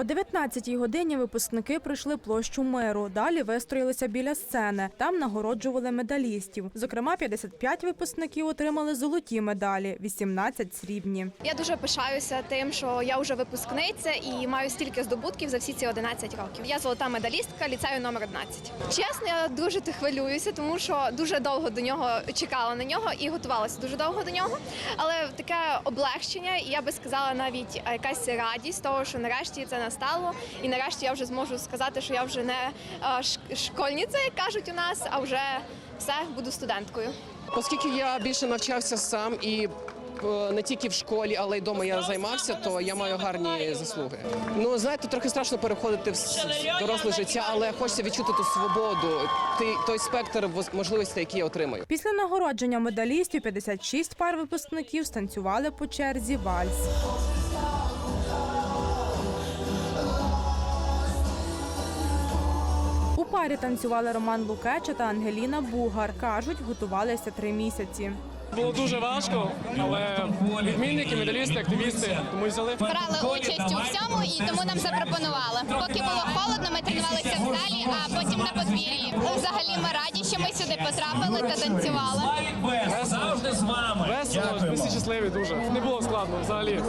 О 19-й годині випускники пройшли площу миру. Далі вистроїлися біля сцени. Там нагороджували медалістів. Зокрема, 55 випускників отримали золоті медалі, 18 – срібні. Я дуже пишаюся тим, що я вже випускниця і маю стільки здобутків за всі ці 11 років. Я золота медалістка ліцею номер 11. Чесно, я дуже хвилююся, тому що дуже довго до нього чекала на нього і готувалася дуже довго до нього. Але таке облегчення, і я би сказала, навіть якась радість того, що нарешті це настало, і нарешті я вже зможу сказати, що я вже не е, школьниця, як кажуть у нас, а вже все буду студенткою. Оскільки я більше навчався сам і е, не тільки в школі, але й вдома я займався, то я маю гарні заслуги. Ну знаєте, трохи страшно переходити в доросле життя, але хочеться відчути ту свободу, ти- той спектр можливостей, які я отримаю. Після нагородження медалістів 56 пар випускників станцювали по черзі вальс. Парі танцювали Роман Лукеча та Ангеліна Бугар. Кажуть, готувалися три місяці. Було дуже важко, але відмінники, медалісти, активісти, тому й взяли. брали участь у всьому і тому нам запропонували. Поки було холодно, ми тренувалися в залі, а потім на подвір'ї. Взагалі ми раді, що ми сюди потрапили та танцювали. Щасливі дуже. Не було складно взагалі.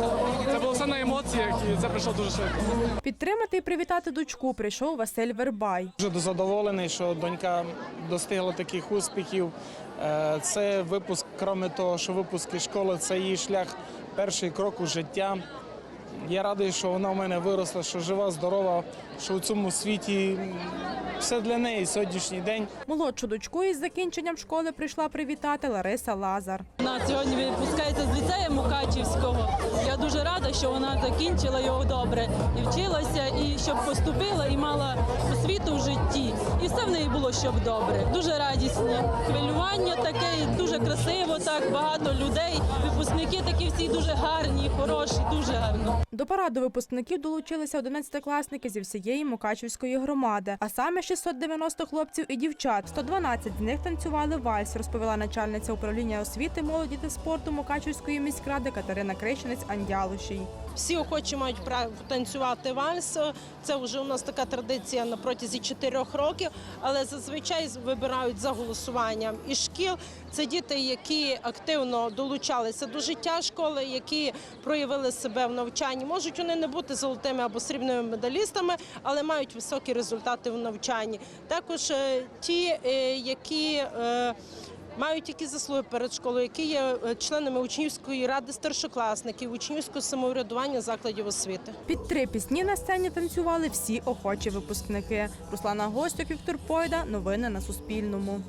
Це було все на емоціях і це прийшло дуже швидко. Підтримати і привітати дочку прийшов Василь Вербай. Дуже задоволений, що донька достигла таких успіхів. Е, Це випуск, крім того, що випуск із школи, це її шлях, перший крок у життя. Я радий, що вона в мене виросла, що жива, здорова, що у цьому світі все для неї сьогоднішній день. Молодшу дочку із закінченням школи прийшла привітати Лариса Лазар. Вона сьогодні випускається з ліцею Мукачівського. Я дуже рада, що вона закінчила його добре і вчилася, і щоб поступила, і мала освіту в житті. І все в неї було щоб добре. Дуже радісні. Хвилювання таке, і дуже красиво, так багато людей. Випускники такі всі дуже гарні, хороші, дуже гарно. До параду випускників долучилися 11-класники зі всієї Мукачівської громади, а саме 690 хлопців і дівчат. 112 з них танцювали вальс, розповіла начальниця управління освіти, молоді та спорту Мукачівської міськради Катерина Крищенець Андялушій. Всі охочі мають право танцювати вальс. Це вже у нас така традиція на протязі чотирьох років, але зазвичай вибирають за голосуванням із шкіл. Це діти, які активно долучалися до життя школи, які проявили себе в навчанні. Можуть вони не бути золотими або срібними медалістами, але мають високі результати в навчанні. Також е, ті, е, які е, Мають які заслуги перед школою, які є членами учнівської ради старшокласників, учнівського самоврядування закладів освіти. Під три пісні на сцені танцювали всі охочі випускники. Руслана Гостюк, Віктор Пойда. Новини на Суспільному.